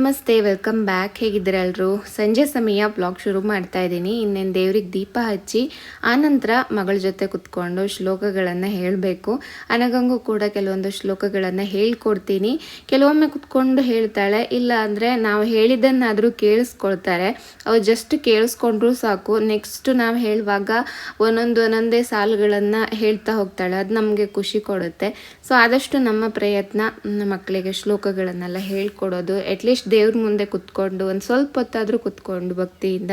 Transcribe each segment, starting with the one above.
ನಮಸ್ತೆ, welcome back. ಹೇಗಿದ್ದೀರ ಎಲ್ಲರೂ ಸಂಜೆ ಸಮಯ ಬ್ಲಾಗ್ ಶುರು ಮಾಡ್ತಾ ಇದ್ದೀನಿ. ಇನ್ನೇನು ದೇವ್ರಿಗೆ ದೀಪ ಹಚ್ಚಿ ಆನಂತರ ಮಗಳ ಜೊತೆ ಕುತ್ಕೊಂಡು ಶ್ಲೋಕಗಳನ್ನು ಹೇಳಬೇಕು. ಅನಗಂಗೂ ಕೂಡ ಕೆಲವೊಂದು ಶ್ಲೋಕಗಳನ್ನು ಹೇಳ್ಕೊಡ್ತೀನಿ. ಕೆಲವೊಮ್ಮೆ ಕುತ್ಕೊಂಡು ಹೇಳ್ತಾಳೆ, ಇಲ್ಲ ಅಂದರೆ ನಾವು ಹೇಳಿದ್ದನ್ನಾದರೂ ಕೇಳಿಸ್ಕೊಳ್ತಾರೆ. ಅವ್ರು ಜಸ್ಟ್ ಕೇಳಿಸ್ಕೊಂಡ್ರೂ ಸಾಕು. ನೆಕ್ಸ್ಟ್ ನಾವು ಹೇಳುವಾಗ ಒಂದೊಂದು ಒಂದೊಂದೇ ಸಾಲುಗಳನ್ನು ಹೇಳ್ತಾ ಹೋಗ್ತಾಳೆ. ಅದು ನಮಗೆ ಖುಷಿ ಕೊಡುತ್ತೆ. ಸೊ ಆದಷ್ಟು ನಮ್ಮ ಪ್ರಯತ್ನ ಮಕ್ಕಳಿಗೆ ಶ್ಲೋಕಗಳನ್ನೆಲ್ಲ ಹೇಳ್ಕೊಡೋದು. ಅಟ್ಲೀಸ್ಟ್ ದೇವ್ರ ಮುಂದೆ ಕುತ್ಕೊಂಡು, ಒಂದು ಸ್ವಲ್ಪ ಹೊತ್ತಾದರೂ ಕುತ್ಕೊಂಡು ಭಕ್ತಿಯಿಂದ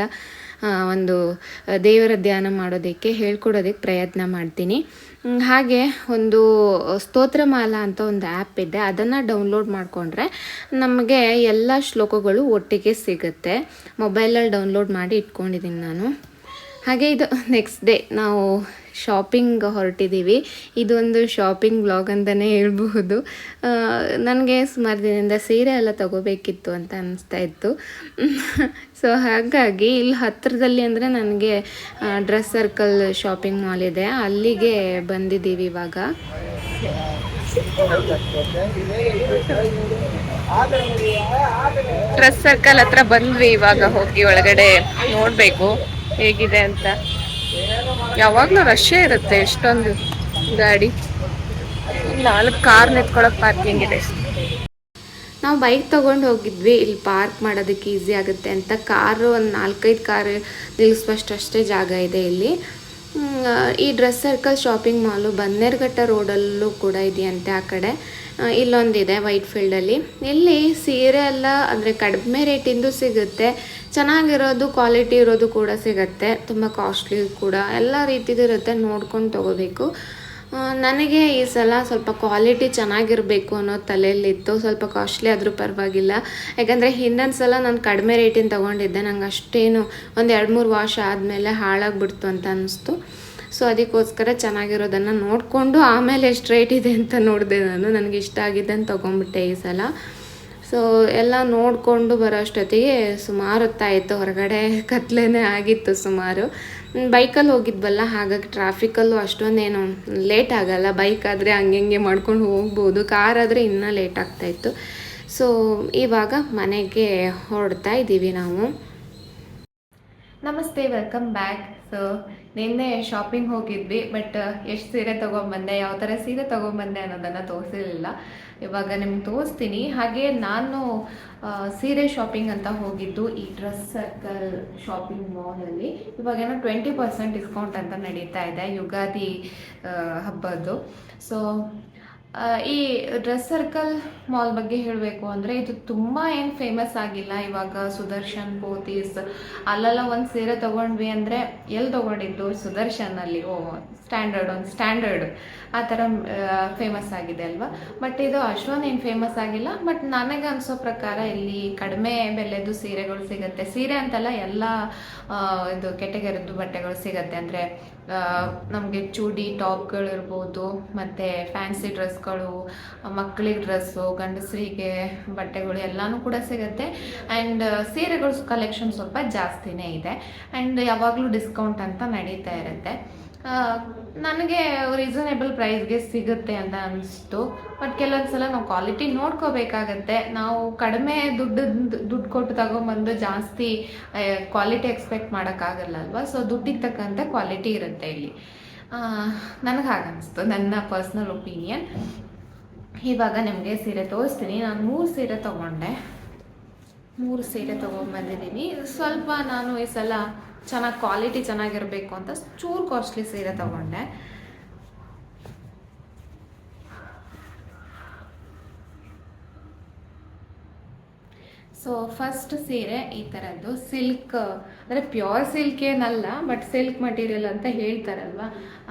ಒಂದು ದೇವರ ಧ್ಯಾನ ಮಾಡೋದಕ್ಕೆ ಹೇಳ್ಕೊಡೋದಕ್ಕೆ ಪ್ರಯತ್ನ ಮಾಡ್ತೀನಿ. ಹಾಗೆ ಒಂದು ಸ್ತೋತ್ರಮಾಲ ಅಂತ ಒಂದು ಆ್ಯಪ್ ಇದೆ, ಅದನ್ನು ಡೌನ್ಲೋಡ್ ಮಾಡಿಕೊಂಡ್ರೆ ನಮಗೆ ಎಲ್ಲ ಶ್ಲೋಕಗಳು ಒಟ್ಟಿಗೆ ಸಿಗುತ್ತೆ. ಮೊಬೈಲಲ್ಲಿ ಡೌನ್ಲೋಡ್ ಮಾಡಿ ಇಟ್ಕೊಂಡಿದ್ದೀನಿ ನಾನು. ಹಾಗೆ ಇದು ನೆಕ್ಸ್ಟ್ ಡೇ ನಾವು ಶಾಪಿಂಗ್ ಹೊರಟಿದ್ದೀವಿ ಇದೊಂದು ಶಾಪಿಂಗ್ ಬ್ಲಾಗ್ ಅಂತಲೇ ಹೇಳ್ಬಹುದು. ನನಗೆ ಸುಮಾರು ದಿನದಿಂದ ಸೀರೆ ಎಲ್ಲ ತಗೋಬೇಕಿತ್ತು ಅಂತ ಅನಿಸ್ತಾ ಇತ್ತು. ಸೊ ಹಾಗಾಗಿ ಇಲ್ಲಿ ಹತ್ತಿರದಲ್ಲಿ ಅಂದರೆ ನನಗೆ ಡ್ರೆಸ್ ಸರ್ಕಲ್ ಶಾಪಿಂಗ್ ಮಾಲ್ ಇದೆ. ಅಲ್ಲಿಗೆ ಬಂದಿದ್ದೀವಿ ಇವಾಗ. ಡ್ರೆಸ್ ಸರ್ಕಲ್ ಹತ್ರ ಬಂದ್ವಿ ಇವಾಗ ಹೋಗಿ ಒಳಗಡೆ ನೋಡಬೇಕು ಹೇಗಿದೆ ಅಂತ. ಯಾವಾಗಲೂ ರಶ್ಶೇ ಇರುತ್ತೆ ಎಷ್ಟೊಂದು ಗಾಡಿ. ನಾಲ್ಕು ಕಾರ್ ನಿಂತ್ಕೊಳ್ಳೋಕೆ ಪಾರ್ಕಿಂಗ್ ಇದೆ. ನಾವು ಬೈಕ್ ತೊಗೊಂಡು ಹೋಗಿದ್ವಿ, ಇಲ್ಲಿ ಪಾರ್ಕ್ ಮಾಡೋದಕ್ಕೆ ಈಸಿ ಆಗುತ್ತೆ ಅಂತ. ಕಾರು ಒಂದು ನಾಲ್ಕೈದು ಕಾರ್ ನಿಲ್ಲಿಸುವಷ್ಟು ಅಷ್ಟೇ ಜಾಗ ಇದೆ ಇಲ್ಲಿ. ಈ dress circle shopping mall Bannerghatta ರೋಡಲ್ಲೂ ಕೂಡ ಇದೆಯಂತೆ ಆ ಕಡೆ. ಇಲ್ಲೊಂದಿದೆ ವೈಟ್ ಫೀಲ್ಡಲ್ಲಿ ಇಲ್ಲಿ ಸೀರೆ ಎಲ್ಲ ಅಂದರೆ ಕಡಿಮೆ ರೇಟಿಂದು ಸಿಗುತ್ತೆ. ಚೆನ್ನಾಗಿರೋದು ಕ್ವಾಲಿಟಿ ಇರೋದು ಕೂಡ ಸಿಗುತ್ತೆ. ತುಂಬ ಕಾಸ್ಟ್ಲಿ ಕೂಡ. ಎಲ್ಲ ರೀತಿದು ಇರುತ್ತೆ, ನೋಡ್ಕೊಂಡು ತೊಗೋಬೇಕು. ನನಗೆ ಈ ಸಲ ಸ್ವಲ್ಪ ಕ್ವಾಲಿಟಿ ಚೆನ್ನಾಗಿರಬೇಕು ಅನ್ನೋ ತಲೆಯಲ್ಲಿತ್ತು. ಸ್ವಲ್ಪ ಕಾಸ್ಟ್ಲಿ ಆದರೂ ಪರವಾಗಿಲ್ಲ. ಯಾಕಂದರೆ ಹಿಂದಿನ ಸಲ ನಾನು ಕಡಿಮೆ ರೇಟಿನ ತೊಗೊಂಡಿದ್ದೆ. ನಂಗೆ ಅಷ್ಟೇನು ಒಂದು ಎರಡು ಮೂರು ವಾಶ್ ಆದಮೇಲೆ ಹಾಳಾಗ್ಬಿಡ್ತು ಅಂತ ಅನ್ನಿಸ್ತು ಸೊ ಅದಕ್ಕೋಸ್ಕರ ಚೆನ್ನಾಗಿರೋದನ್ನು ನೋಡಿಕೊಂಡು ಆಮೇಲೆ ಎಷ್ಟು ರೇಟ್ ಇದೆ ಅಂತ ನೋಡಿದೆ ನಾನು. ನನಗೆ ಇಷ್ಟ ಆಗಿದ್ದನ್ನು ತೊಗೊಂಡ್ಬಿಟ್ಟೆ ಈ ಸಲ. ಸೊ ಎಲ್ಲ ನೋಡಿಕೊಂಡು ಬರೋ ಅಷ್ಟೊತ್ತಿಗೆ ಸುಮಾರು ಹೊತ್ತಾಯಿತು ಹೊರಗಡೆ ಕತ್ಲೇ ಆಗಿತ್ತು ಸುಮಾರು. ಬೈಕಲ್ಲಿ ಹೋಗಿದ್ವಲ್ಲ, ಹಾಗಾಗಿ ಟ್ರಾಫಿಕಲ್ಲೂ ಅಷ್ಟೊಂದೇನು ಲೇಟ್ ಆಗಲ್ಲ. ಬೈಕ್ ಆದರೆ ಹಂಗೆ ಹಿಂಗೆ ಮಾಡ್ಕೊಂಡು ಹೋಗ್ಬೋದು. ಕಾರ್ ಆದರೆ ಇನ್ನೂ ಲೇಟ್ ಆಗ್ತಾಯಿತ್ತು ಸೊ ಇವಾಗ ಮನೆಗೆ ಹೊರಡ್ತಾ ಇದ್ದೀವಿ ನಾವು. ನಮಸ್ತೆ ವೆಲ್ಕಮ್ ಬ್ಯಾಕ್ ಸೊ ನಿನ್ನೆ ಶಾಪಿಂಗ್ ಹೋಗಿದ್ವಿ ಬಟ್ ಎಷ್ಟು ಸೀರೆ ತೊಗೊಂಬಂದೆ, ಯಾವ ಥರ ಸೀರೆ ತೊಗೊಂಬಂದೆ ಅನ್ನೋದನ್ನು ತೋರಿಸಿರಲಿಲ್ಲ. ಇವಾಗ ನಿಮ್ಗೆ ತೋರಿಸ್ತೀನಿ. ಹಾಗೆ ನಾನು ಸೀರೆ ಶಾಪಿಂಗ್ ಅಂತ ಹೋಗಿದ್ದು ಈ ಡ್ರೆಸ್ ಸರ್ಕಲ್ ಶಾಪಿಂಗ್ ಮಾಲಲ್ಲಿ ಇವಾಗೇನೋ ಟ್ವೆಂಟಿ ಪರ್ಸೆಂಟ್ ಡಿಸ್ಕೌಂಟ್ ಅಂತ ನಡೀತಾ ಇದೆ, ಯುಗಾದಿ ಹಬ್ಬದ್ದು. ಸೊ ಈ ಡ್ರೆಸ್ ಸರ್ಕಲ್ ಮಾಲ್ ಬಗ್ಗೆ ಹೇಳಬೇಕು ಅಂದರೆ ಇದು ತುಂಬ ಏನು ಫೇಮಸ್ ಆಗಿಲ್ಲ. ಇವಾಗ ಸುದರ್ಶನ್ ಪೋತೀಸ್ ಅಲ್ಲೆಲ್ಲ ಒಂದು ಸೀರೆ ತೊಗೊಂಡ್ವಿ ಅಂದರೆ ಎಲ್ಲಿ ತೊಗೊಂಡಿದ್ದು? ಸುದರ್ಶನಲ್ಲಿ ಓ ಸ್ಟ್ಯಾಂಡರ್ಡ್ ಒಂದು ಸ್ಟ್ಯಾಂಡರ್ಡ್ ಆ ಥರ ಫೇಮಸ್ ಆಗಿದೆ ಅಲ್ವಾ? ಬಟ್ ಇದು ಅಷ್ಟೊಂದು ಏನು ಫೇಮಸ್ ಆಗಿಲ್ಲ. ಬಟ್ ನನಗೆ ಅನಿಸೋ ಪ್ರಕಾರ ಇಲ್ಲಿ ಕಡಿಮೆ ಬೆಲೆದು ಸೀರೆಗಳು ಸಿಗುತ್ತೆ. ಸೀರೆ ಅಂತಲ್ಲ ಎಲ್ಲ ಇದು ಕೆಟಗರಿದ್ದು ಬಟ್ಟೆಗಳು ಸಿಗುತ್ತೆ. ಅಂದರೆ ನಮಗೆ ಚೂಡಿ, ಟಾಪ್ಗಳಿರ್ಬೋದು, ಮತ್ತು ಫ್ಯಾನ್ಸಿ ಡ್ರೆಸ್ಗಳು ಮಕ್ಕಳಿಗೆ ಡ್ರೆಸ್ಸು, ಗಂಡಸರಿಗೆ ಬಟ್ಟೆಗಳು ಎಲ್ಲನೂ ಕೂಡ ಸಿಗುತ್ತೆ. ಆ್ಯಂಡ್ ಸೀರೆಗಳು ಕಲೆಕ್ಷನ್ ಸ್ವಲ್ಪ ಜಾಸ್ತಿನೇ ಇದೆ. ಆ್ಯಂಡ್ ಯಾವಾಗಲೂ ಡಿಸ್ಕೌಂಟ್ ಅಂತ ನಡೀತಾ ಇರುತ್ತೆ. ನನಗೆ ರೀಸನೇಬಲ್ ಪ್ರೈಸ್ಗೆ ಸಿಗುತ್ತೆ ಅಂತ ಅನಿಸ್ತು. ಬಟ್ ಕೆಲವೊಂದು ಸಲ ನಾವು ಕ್ವಾಲಿಟಿ ನೋಡ್ಕೋಬೇಕಾಗತ್ತೆ. ನಾವು ಕಡಿಮೆ ದುಡ್ಡು ದುಡ್ಡು ಕೊಟ್ಟು ತಗೊಂಬಂದು ಜಾಸ್ತಿ ಕ್ವಾಲಿಟಿ ಎಕ್ಸ್ಪೆಕ್ಟ್ ಮಾಡೋಕ್ಕಾಗಲ್ಲ ಅಲ್ವಾ? ಸೊ ದುಡ್ಡಿಗೆ ತಕ್ಕಂತೆ ಕ್ವಾಲಿಟಿ ಇರುತ್ತೆ ಇಲ್ಲಿ. ನನಗೆ ಹಾಗನ್ನಿಸ್ತು ನನ್ನ ಪರ್ಸ್ನಲ್ ಒಪಿನಿಯನ್ ಇವಾಗ ನಿಮಗೆ ಸೀರೆ ತೋರಿಸ್ತೀನಿ. ನಾನು ಮೂರು ಸೀರೆ ತೊಗೊಂಡೆ. ಮೂರು ಸೀರೆ ತೊಗೊಂಬಂದಿದ್ದೀನಿ. ಸ್ವಲ್ಪ ನಾನು ಈ ಸಲ ಚೆನ್ನಾಗಿ ಕ್ವಾಲಿಟಿ ಚೆನ್ನಾಗಿರಬೇಕು ಅಂತ ಚೂರು ಕಾಸ್ಟ್ಲಿ ಸೀರೆ ತೊಗೊಂಡೆ. ಸೊ ಫಸ್ಟ್ ಸೀರೆ ಈ ಥರದ್ದು ಸಿಲ್ಕ್ ಅಂದರೆ ಪ್ಯೂರ್ ಸಿಲ್ಕ್ ಏನಲ್ಲ ಬಟ್ ಸಿಲ್ಕ್ ಮಟೀರಿಯಲ್ ಅಂತ ಹೇಳ್ತಾರಲ್ವ?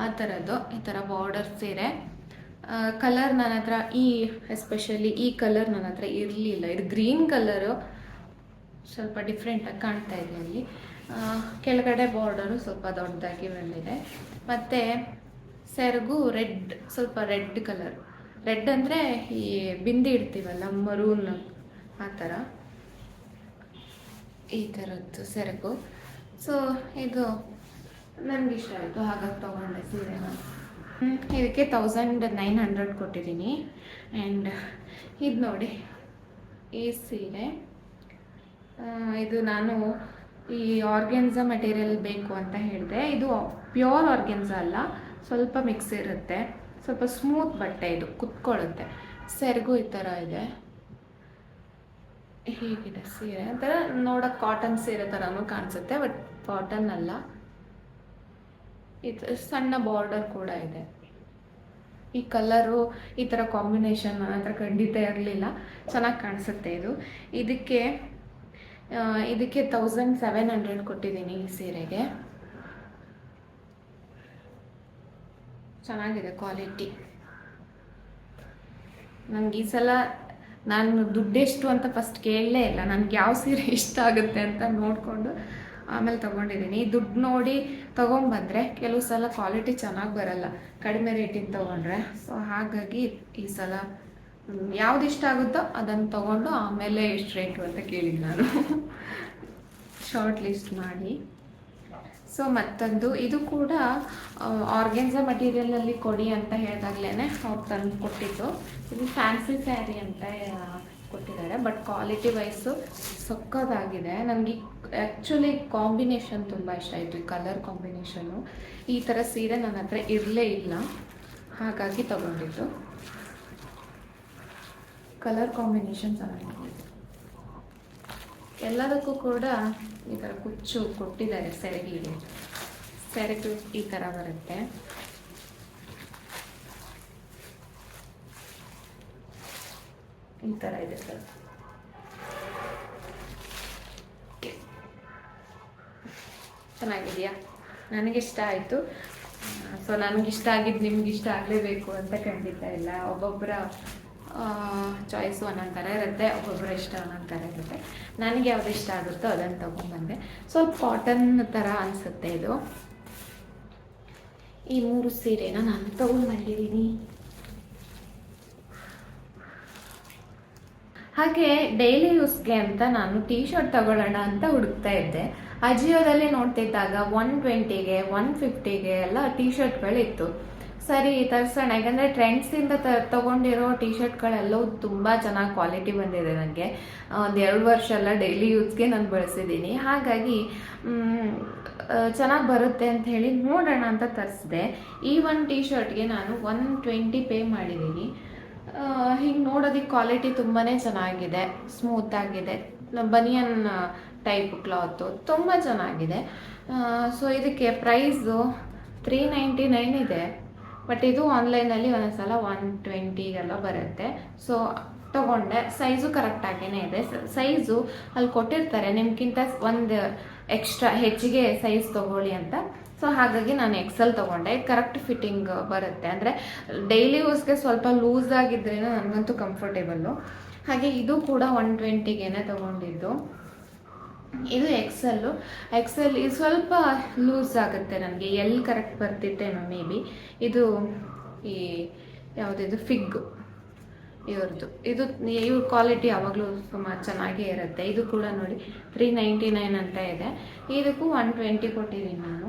ಆ ಥರದ್ದು ಈ ಥರ ಬಾರ್ಡರ್ ಸೀರೆ. ಕಲರ್ ನನ್ನ ಹತ್ರ ಈ ಎಸ್ಪೆಷಲಿ ಈ ಕಲರ್ ನನ್ನ ಹತ್ರ ಇರಲಿಲ್ಲ. ಇದು ಗ್ರೀನ್ ಕಲರು ಸ್ವಲ್ಪ ಡಿಫ್ರೆಂಟಾಗಿ ಕಾಣ್ತಾ ಇದೆ ಅಲ್ಲಿ. ಕೆಳಗಡೆ ಬಾರ್ಡರು ಸ್ವಲ್ಪ ದೊಡ್ಡದಾಗಿ ಬಂದಿದೆ. ಮತ್ತು ಸೆರಗು ರೆಡ್ ಸ್ವಲ್ಪ ರೆಡ್ ಕಲರ್ ರೆಡ್ ಅಂದರೆ ಈ ಬಿಂದಿ ಇಡ್ತೀವಲ್ಲ ಮರೂನ್ ಆ ಥರ ಈ ಥರದ್ದು ಸೆರಗು. ಸೊ ಇದು ನನಗೆ ಇಷ್ಟ ಆಯಿತು, ಹಾಗಾಗಿ ತೊಗೊಂಡೆ ಹ್ಞೂ ಇದಕ್ಕೆ ತೌಸಂಡ್ ನೈನ್ ಹಂಡ್ರೆಡ್ ಕೊಟ್ಟಿದ್ದೀನಿ. ಆ್ಯಂಡ್ ಇದು ನೋಡಿ, ಈ ಸೀರೆ. ಇದು ನಾನು ಈ ಆರ್ಗೆನ್ಸ ಮೆಟೀರಿಯಲ್ ಬೇಕು ಅಂತ ಹೇಳಿದೆ. ಇದು ಪ್ಯೂರ್ ಆರ್ಗೆನ್ಸ ಅಲ್ಲ, ಸ್ವಲ್ಪ ಮಿಕ್ಸ್ ಇರುತ್ತೆ. ಸ್ವಲ್ಪ ಸ್ಮೂತ್ ಬಟ್ಟೆ ಇದು, ಕುತ್ಕೊಳ್ಳುತ್ತೆ. ಸೆರಗು ಈ ಥರ ಇದೆ. ಹೀಗಿದೆ ಸೀರೆ. ಒಂಥರ ನೋಡೋಕೆ ಕಾಟನ್ ಸೀರೆ ಥರನೂ ಕಾಣಿಸುತ್ತೆ ಬಟ್ ಕಾಟನ್ ಅಲ್ಲ. ಇದು ಸಣ್ಣ ಬಾರ್ಡರ್ ಕೂಡ ಇದೆ. ಈ ಕಲರು ಈ ಥರ ಕಾಂಬಿನೇಷನ್ ನನ್ನ ಹತ್ರ ಖಂಡಿತ ಇರಲಿಲ್ಲ. ಚೆನ್ನಾಗಿ ಕಾಣಿಸುತ್ತೆ ಇದು. ಇದಕ್ಕೆ ಇದಕ್ಕೆ ತೌಸಂಡ್ ಸೆವೆನ್ ಹಂಡ್ರೆಡ್ ಕೊಟ್ಟಿದ್ದೀನಿ ಈ ಸೀರೆಗೆ. ಚೆನ್ನಾಗಿದೆ ಕ್ವಾಲಿಟಿ ನನಗೆ ಈ ಸಲ ನಾನು ದುಡ್ಡೆಷ್ಟು ಅಂತ ಫಸ್ಟ್ ಕೇಳಲೇ ಇಲ್ಲ. ನನಗೆ ಯಾವ ಸೀರೆ ಇಷ್ಟ ಆಗುತ್ತೆ ಅಂತ ನೋಡಿಕೊಂಡು ಆಮೇಲೆ ತೊಗೊಂಡಿದ್ದೀನಿ. ದುಡ್ಡು ನೋಡಿ ತೊಗೊಂಬಂದರೆ ಕೆಲವು ಸಲ ಕ್ವಾಲಿಟಿ ಚೆನ್ನಾಗಿ ಬರಲ್ಲ. ಕಡಿಮೆ ರೇಟಿಂದ ತೊಗೊಂಡ್ರೆ. ಸೊ ಹಾಗಾಗಿ ಈ ಸಲ ಯಾವ್ದು ಇಷ್ಟ ಆಗುತ್ತೋ ಅದನ್ನು ತೊಗೊಂಡು ಆಮೇಲೆ ಎಷ್ಟು ರೇಟು ಅಂತ ಕೇಳಿದ್ದು ನಾನು. ಶಾರ್ಟ್ ಲಿಸ್ಟ್ ಮಾಡಿ. ಸೊ ಮತ್ತೊಂದು, ಇದು ಕೂಡ ಆರ್ಗೆನ್ಸಾ ಮಟೀರಿಯಲಲ್ಲಿ ಕೊಡಿ ಅಂತ ಹೇಳಿದಾಗ್ಲೇ ಅವ್ರು ತಂದು ಕೊಟ್ಟಿದ್ದು. ಇದು ಫ್ಯಾನ್ಸಿ ಸ್ಯಾರಿ ಅಂತ ಕೊಟ್ಟಿದ್ದಾರೆ. ಬಟ್ ಕ್ವಾಲಿಟಿ ವೈಸು ಸೊಕ್ಕದಾಗಿದೆ. ನನಗೆ ಆ್ಯಕ್ಚುಲಿ ಕಾಂಬಿನೇಷನ್ ತುಂಬ ಇಷ್ಟ ಆಯಿತು, ಈ ಕಲರ್ ಕಾಂಬಿನೇಷನು ಈ ಥರ ಸೀರೆ ನನ್ನ ಹತ್ರ ಇರಲೇ ಇಲ್ಲ. ಹಾಗಾಗಿ ತಗೊಂಡಿದ್ದು. ಕಲರ್ ಕಾಂಬಿನೇಷನ್ ಚೆನ್ನಾಗಿದೆ. ಎಲ್ಲದಕ್ಕೂ ಕೂಡ ಈ ಥರ ಕುಚ್ಚು ಕೊಟ್ಟಿದ್ದಾರೆ ಸೆರಗಿಗೆ ಸೆರಗು ಈ ಥರ ಬರುತ್ತೆ. ಈ ಥರ ಇದೆ ಸರ್. ಚೆನ್ನಾಗಿದೆಯಾ? ನನಗಿಷ್ಟ ಆಯಿತು. ಸೊ, ನನಗಿಷ್ಟ ಆಗಿದ್ದು ನಿಮ್ಗೆ ಇಷ್ಟ ಆಗಲೇಬೇಕು ಅಂತ ಖಂಡಿತ ಇಲ್ಲ. ಒಬ್ಬೊಬ್ಬರ ಚಾಯ್ಸು ಅನ್ನೋ ಥರ ಇರುತ್ತೆ ಒಬ್ಬೊಬ್ಬರ ಇಷ್ಟ ಅನ್ನೋ ಥರ ಇರುತ್ತೆ ನನಗೆ ಯಾವ್ದು ಇಷ್ಟ ಆಗುತ್ತೋ ಅದನ್ನು ತೊಗೊಂಡ್ಬಂದೆ. ಸ್ವಲ್ಪ ಕಾಟನ್ ಥರ ಅನಿಸುತ್ತೆ ಇದು. ಈ ಮೂರು ಸೀರೆನ ನಾನು ತೊಗೊಂಡ್ಬಂದಿದ್ದೀನಿ. ಹಾಗೆ ಡೈಲಿ ಯೂಸ್ಗೆ ಅಂತ ನಾನು ಟೀ ಶರ್ಟ್ ತಗೊಳ್ಳೋಣ ಅಂತ ಹುಡುಕ್ತಾ ಇದ್ದೆ. ಅಜಿಯೋದಲ್ಲಿ ನೋಡ್ತಿದ್ದಾಗ ಒನ್ ಟ್ವೆಂಟಿಗೆ ಒನ್ ಫಿಫ್ಟಿಗೆ ಎಲ್ಲ ಟೀ ಶರ್ಟ್ಗಳಿತ್ತು ಸರಿ, ತರಿಸೋಣ. ಯಾಕಂದರೆ ಟ್ರೆಂಡ್ಸಿಂದ ತ, ತಗೊಂಡಿರೋ ಟಿ ಶರ್ಟ್ಗಳೆಲ್ಲವೂ ತುಂಬ ಚೆನ್ನಾಗಿ ಕ್ವಾಲಿಟಿ ಬಂದಿದೆ ನನಗೆ ಒಂದು ಎರಡು ವರ್ಷ ಎಲ್ಲ ಡೈಲಿ ಯೂಸ್ಗೆ ನಾನು ಬಳಸಿದ್ದೀನಿ ಹಾಗಾಗಿ ಚೆನ್ನಾಗಿ ಬರುತ್ತೆ ಅಂತ ಹೇಳಿ ನೋಡೋಣ ಅಂತ ತರಿಸಿದೆ. ಈ ಒಂದು ಟಿ ಶರ್ಟ್ಗೆ ನಾನು ಒನ್ ಟ್ವೆಂಟಿ ಪೇ ಮಾಡಿದ್ದೀನಿ ಹಿಂಗೆ ನೋಡೋದಕ್ಕೆ ಕ್ವಾಲಿಟಿ ತುಂಬಾ ಚೆನ್ನಾಗಿದೆ. ಸ್ಮೂತ್ ಆಗಿದೆ. ಬನಿಯನ್ ಟೈಪ್ ಕ್ಲಾತು ತುಂಬ ಚೆನ್ನಾಗಿದೆ. ಸೊ ಇದಕ್ಕೆ ಪ್ರೈಸು ತ್ರೀ ನೈಂಟಿ ನೈನ್ ಇದೆ. ಬಟ್ ಇದು ಆನ್ಲೈನಲ್ಲಿ ಒಂದೊಂದ್ಸಲ ಒನ್ ಟ್ವೆಂಟಿಗೆಲ್ಲ ಬರುತ್ತೆ. ಸೊ ತಗೊಂಡೆ. ಸೈಜು ಕರೆಕ್ಟಾಗೇ ಇದೆ. ಸೈಜು ಅಲ್ಲಿ ಕೊಟ್ಟಿರ್ತಾರೆ. ನಿಮ್ಗಿಂತ ಒಂದು ಎಕ್ಸ್ಟ್ರಾ ಹೆಚ್ಚಿಗೆ ಸೈಜ್ ತೊಗೊಳ್ಳಿ ಅಂತ. ಸೊ ಹಾಗಾಗಿ ನಾನು ಎಕ್ಸೆಲ್ ತೊಗೊಂಡೆ. ಕರೆಕ್ಟ್ ಫಿಟ್ಟಿಂಗ್ ಬರುತ್ತೆ. ಅಂದರೆ ಡೈಲಿ ಯೂಸ್ಗೆ ಸ್ವಲ್ಪ ಲೂಸ್ ಆಗಿದ್ರೇ ನನಗಂತೂ ಕಂಫರ್ಟೇಬಲ್ಲು ಹಾಗೆ ಇದು ಕೂಡ ಒನ್ ಟ್ವೆಂಟಿಗೇನೆ ತೊಗೊಂಡಿದ್ದು. ಇದು ಎಕ್ಸೆಲ್ಲು ಎಕ್ಸೆಲ್ ಇದು ಸ್ವಲ್ಪ ಲೂಸ್ ಆಗುತ್ತೆ ನನಗೆ ಎಲ್ಲಿ ಕರೆಕ್ಟ್ ಬರ್ತಿತ್ತೇನೋ ಮೇ ಬಿ ಇದು ಈ ಯಾವುದಿದು? ಫಿಗ್ ಇವ್ರದ್ದು ಇದು ಇವ್ರ ಕ್ವಾಲಿಟಿ ಯಾವಾಗಲೂ ಸುಮಾರು ಚೆನ್ನಾಗೇ ಇರುತ್ತೆ. ಇದು ಕೂಡ ನೋಡಿ ತ್ರೀ ನೈಂಟಿ ನೈನ್ ಅಂತ ಇದೆ. ಇದಕ್ಕೂ ಒನ್ ಟ್ವೆಂಟಿ ಕೊಟ್ಟಿದ್ದೀನಿ ನಾನು.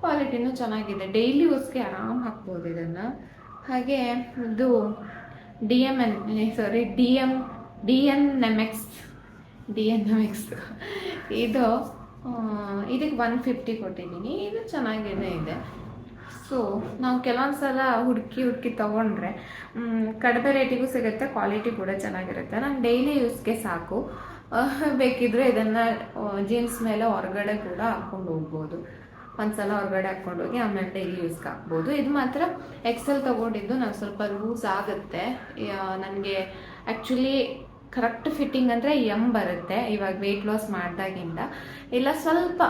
ಕ್ವಾಲಿಟಿನೂ ಚೆನ್ನಾಗಿದೆ. ಡೈಲಿ ಯೂಸ್ಗೆ ಆರಾಮ್ ಹಾಕ್ಬೋದು ಇದನ್ನು. ಹಾಗೆ ಇದು D M N sorry D M D N M X D N M X ಇದು ಇದಕ್ಕೆ ಒನ್ ಫಿಫ್ಟಿ ಕೊಟ್ಟಿದ್ದೀನಿ. ಇದು ಚೆನ್ನಾಗಿದೆ ಇದೆ. ಸೊ ನಾವು ಕೆಲವೊಂದು ಸಲ ಹುಡುಕಿ ಹುಡುಕಿ ತೊಗೊಂಡ್ರೆ ಕಡಿಮೆ ರೇಟಿಗೂ ಸಿಗುತ್ತೆ ಕ್ವಾಲಿಟಿ ಕೂಡ ಚೆನ್ನಾಗಿರುತ್ತೆ. ನಾನು ಡೈಲಿ ಯೂಸ್ಗೆ ಸಾಕು. ಬೇಕಿದ್ರೆ ಇದನ್ನು ಜೀನ್ಸ್ ಮೇಲೆ ಹೊರಗಡೆ ಕೂಡ ಹಾಕ್ಕೊಂಡು ಹೋಗ್ಬೋದು. ಒಂದ್ಸಲ ಹೊರಗಡೆ ಹಾಕ್ಕೊಂಡು ಹೋಗಿ ಆಮೇಲೆ ಡೈಲಿ ಯೂಸ್ಗೆ ಹಾಕ್ಬೋದು. ಇದು ಮಾತ್ರ ಎಕ್ಸೆಲ್ ತೊಗೊಂಡಿದ್ದು ನಾನು ಸ್ವಲ್ಪ ಲೂಸ್ ಆಗುತ್ತೆ. ನನಗೆ ಆ್ಯಕ್ಚುಲಿ ಕರೆಕ್ಟ್ ಫಿಟ್ಟಿಂಗ್ ಅಂದರೆ ಎಂ ಬರುತ್ತೆ, ಇವಾಗ ವೆಯ್ಟ್ ಲಾಸ್ ಮಾಡಿದಾಗಿಂದ. ಇಲ್ಲ ಸ್ವಲ್ಪ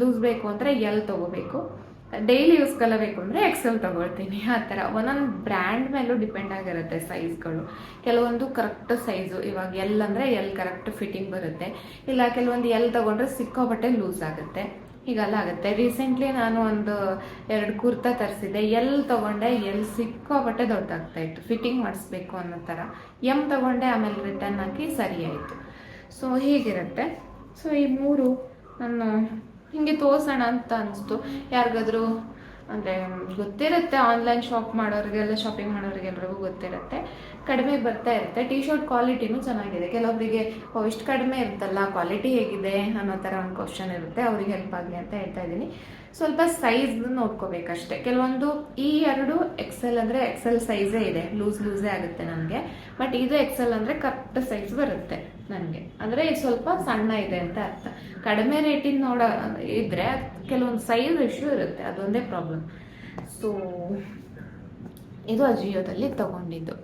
ಲೂಸ್ ಬೇಕು ಅಂದರೆ ಎಲ್ ತೊಗೋಬೇಕು. ಡೈಲಿ ಯೂಸ್ ಕಲಬೇಕು ಅಂದರೆ ಎಕ್ಸೆಲ್ ತೊಗೊಳ್ತೀನಿ, ಆ ಥರ. ಒಂದೊಂದು ಬ್ರ್ಯಾಂಡ್ ಮೇಲೂ ಡಿಪೆಂಡ್ ಆಗಿರುತ್ತೆ ಸೈಜ್ಗಳು ಕೆಲವೊಂದು ಕರೆಕ್ಟ್ ಸೈಜು ಇವಾಗ ಎಲ್ ಅಂದರೆ ಎಲ್ ಕರೆಕ್ಟ್ ಫಿಟ್ಟಿಂಗ್ ಬರುತ್ತೆ. ಇಲ್ಲ, ಕೆಲವೊಂದು ಎಲ್ ತೊಗೊಂಡ್ರೆ ಸಿಕ್ಕಾಪಟ್ಟೆ ಲೂಸ್ ಆಗುತ್ತೆ. ಹೀಗೆಲ್ಲ ಆಗುತ್ತೆ. ರೀಸೆಂಟ್ಲಿ ನಾನು ಒಂದು ಎರಡು ಕುರ್ತಾ ತರಿಸಿದ್ದೆ. ಎಲ್ ತೊಗೊಂಡೆ, ಎಲ್ ಸಿಕ್ಕಾಬಟ್ಟೆ ದೊಡ್ಡದಾಗ್ತಾ ಇತ್ತು. ಫಿಟ್ಟಿಂಗ್ ಮಾಡಿಸ್ಬೇಕು ಅನ್ನೋ ಥರ. ಎಂ ತೊಗೊಂಡೆ, ಆಮೇಲೆ ರಿಟರ್ನ್ ಹಾಕಿ ಸರಿ ಆಯಿತು. ಸೊ ಹೀಗಿರುತ್ತೆ. ಸೊ ಈ ಮೂರು ನಾನು ಹಿಂಗೆ ತೋರಿಸೋಣ ಅಂತ ಅನಿಸ್ತು. ಯಾರಿಗಾದ್ರೂ ಅಂದರೆ ಗೊತ್ತಿರುತ್ತೆ ಆನ್ಲೈನ್ ಶಾಪ್ ಮಾಡೋರಿಗೆಲ್ಲ ಶಾಪಿಂಗ್ ಮಾಡೋರಿಗೆಲ್ರಿಗೂ ಗೊತ್ತಿರುತ್ತೆ. ಕಡಿಮೆ ಬರ್ತಾ ಇರುತ್ತೆ. ಟಿ ಶರ್ಟ್ ಕ್ವಾಲಿಟಿನೂ ಚೆನ್ನಾಗಿದೆ ಕೆಲವೊಬ್ಬರಿಗೆ ಇಷ್ಟು ಕಡಿಮೆ ಇರುತ್ತಲ್ಲ ಕ್ವಾಲಿಟಿ ಹೇಗಿದೆ ಅನ್ನೋ ಥರ ಒಂದು ಕ್ವಶನ್ ಇರುತ್ತೆ. ಅವ್ರಿಗೆ ಹೆಲ್ಪ್ ಆಗಲಿ ಅಂತ ಹೇಳ್ತಾ ಇದ್ದೀನಿ. ಸ್ವಲ್ಪ ಸೈಜ್ ನೋಡ್ಕೋಬೇಕಷ್ಟೆ. ಕೆಲವೊಂದು, ಈ ಎರಡು ಎಕ್ಸೆಲ್ ಅಂದರೆ ಎಕ್ಸೆಲ್ ಸೈಜೇ ಇದೆ. ಲೂಸ್ ಲೂಸೇ ಆಗುತ್ತೆ ನನಗೆ. ಬಟ್ ಇದು ಎಕ್ಸೆಲ್ ಅಂದರೆ ಕರೆಕ್ಟ್ ಸೈಜ್ ಬರುತ್ತೆ. ನನಗೆ. ಅಂದರೆ ಸ್ವಲ್ಪ ಸಣ್ಣ ಇದೆ ಅಂತ ಅರ್ಥ. ಕಡಿಮೆ ರೇಟಿನ ನೋಡೋ, ಇದ್ರೆ ಕೆಲವೊಂದು ಸೈಜ್ ಇಶ್ಯೂ ಇರುತ್ತೆ. ಅದೊಂದೇ ಪ್ರಾಬ್ಲಮ್ ಸೊ ಇದು ಅಜಿಯೋದಲ್ಲಿ ತಗೊಂಡಿದ್ದು.